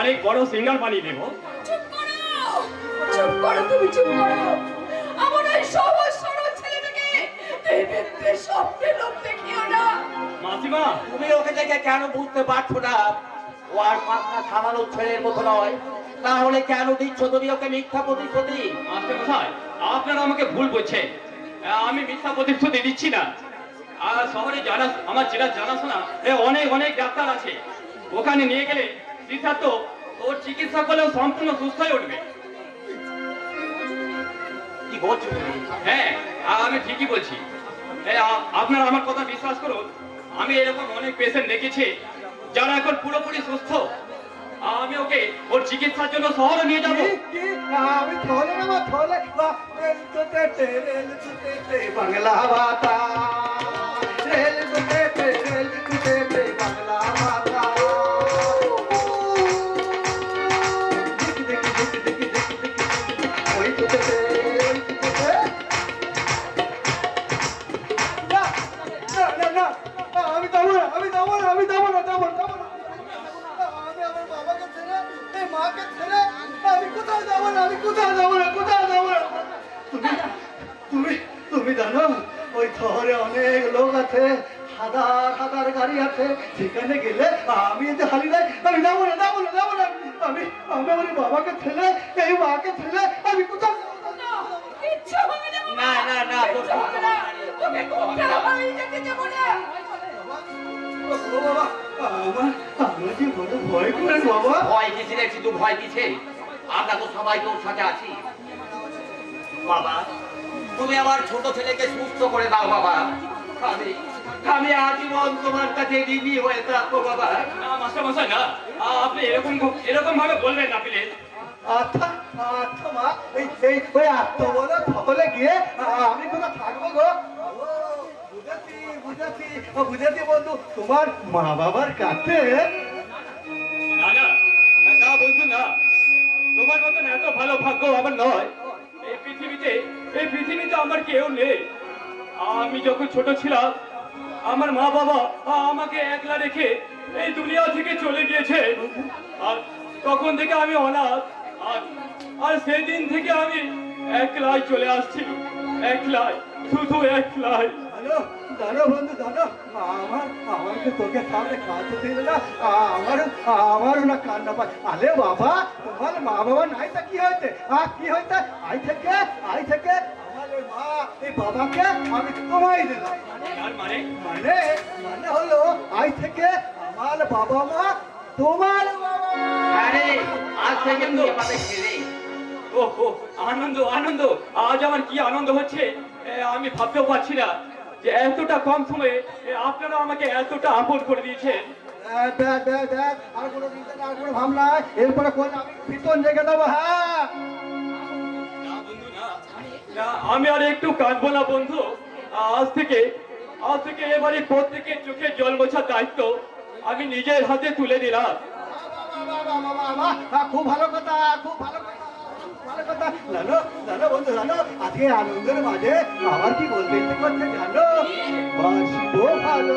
অনেক বড় সিঙ্গার বানিয়ে দেবো। চুপ করো! চুপ করো তুমি চুপ করো। আমার এই সহজ সরল ছেলেটাকে দেবেন্দ্রে স্বপ্নে লোক দেখিও না। মাসিমা তুমি ওকে দেখে কেন বুঝতে পারছ না? ও আর পাতলা থামানো ছেলের মতো নয়। তাহলে কেন দিচ্ছ তুমি ওকে মিথ্যা প্রতিশ্রুতি? মাস্টার মশাই আপনারা আমাকে ভুল বলছেন। আমি মিথ্যা প্রতিশ্রুতি দিচ্ছি না। আর শহরে যারা আমার জেলা জানাশোনা এ অনেক অনেক ডাক্তার আছে। ওখানে নিয়ে গেলে সিদ্ধার্থ ওর চিকিৎসা করলেও সম্পূর্ণ সুস্থ হয়ে উঠবে। কি বলছো হ্যাঁ আমি ঠিকই বলছি। আপনারা আমার কথা বিশ্বাস করুন আমি এরকম অনেক পেশেন্ট দেখেছি যারা এখন পুরোপুরি সুস্থ। আমি ওকে ওর চিকিৎসার জন্য শহরে নিয়ে যাব। আমি তে তে বাংলা আমি যাব না? আমি কোথাও যাব না? কোথাও যাব না? তুমি তুমি তুমি জানো ওই শহরে অনেক লোক আছে হাজার হাজার গাড়ি আছে। সেখানে গেলে আমি যে হারি নাই আমি যাব না যাব না যাব না। আমি আমি আমার বাবাকে ছেড়ে এই মাকে ছেড়ে আমি কোথাও না। না না বাবা আমার আমার যে বড় ভয় করে বাবা? ভয় দিছে রে শুধু ভয় দিছে আমরা তো সবাই তোর সাথে আছি। বাবা তুমি আমার ছোট ছেলেকে সুস্থ করে দাও বাবা। আমি আমি আজীবন তোমার কাছে ঋণী হয়ে থাকব বাবা। মাস্টার মশাই না। আপনি এরকম এরকম ভাবে বলবেন না প্লিজ। আচ্ছা আচ্ছা মা এই এই ওই আত্ম বলে সকলে গিয়ে আমি কোথাও থাকব গো? বুঝেছি বুঝেছি। বুঝেছি বন্ধু তোমার মা বাবার কাছে না না না বন্ধু না। তোমার মতন এত ভালো ভাগ্য আমার নয়। এই পৃথিবীতে এই পৃথিবীতে আমার কেউ নেই। আমি যখন ছোট ছিলাম, আমার মা বাবা আমাকে একলা রেখে এই দুনিয়া থেকে চলে গিয়েছে। আর তখন থেকে আমি অনাথ। আর আর সেদিন থেকে আমি একলাই চলে আসছি। একলাই, শুধু একলাই। জানো জানো বন্ধু জানো আমার, আমাকে তোকে সামনে খাওয়াতে দিল না। আমার আমারও না কান্না পায়। আরে বাবা তোমার মা বাবা নাই তা কি হয়েছে? আর কি হয়েছে? আই থেকে আই থেকে আমার ওই মা এই বাবাকে আমি তোমায় দিলাম। মানে? মানে মানে হলো আই থেকে আমার বাবা মা তোমার বাবা আরে আজ থেকে তুই আমাদের ছেলে। ও ও আনন্দ আনন্দ। আজ আমার কি আনন্দ হচ্ছে? এ, আমি ভাবতেও পারছি না যে এতটা কম সময়ে আপনারা আমাকে এতটা আপন করে দিয়েছেন। দেখ, দেখ, দেখ, দেখ, আর কোনো চিন্তা নেই, কোনো ভাবনা এরপরে কোন আমি জেগে দেবো হ্যাঁ আমি আর একটু কাঁদবো না বন্ধু আজ থেকে আজ থেকে এবারে প্রত্যেকের চোখে জল মোছার দায়িত্ব আমি নিজের হাতে তুলে দিলাম খুব ভালো কথা খুব ভালো কথা ভালো কথা জানো জানো বন্ধু জানো আজকে আনন্দের মাঝে আমার কি বলতে ইচ্ছে করছে জানো বাসবো ভালো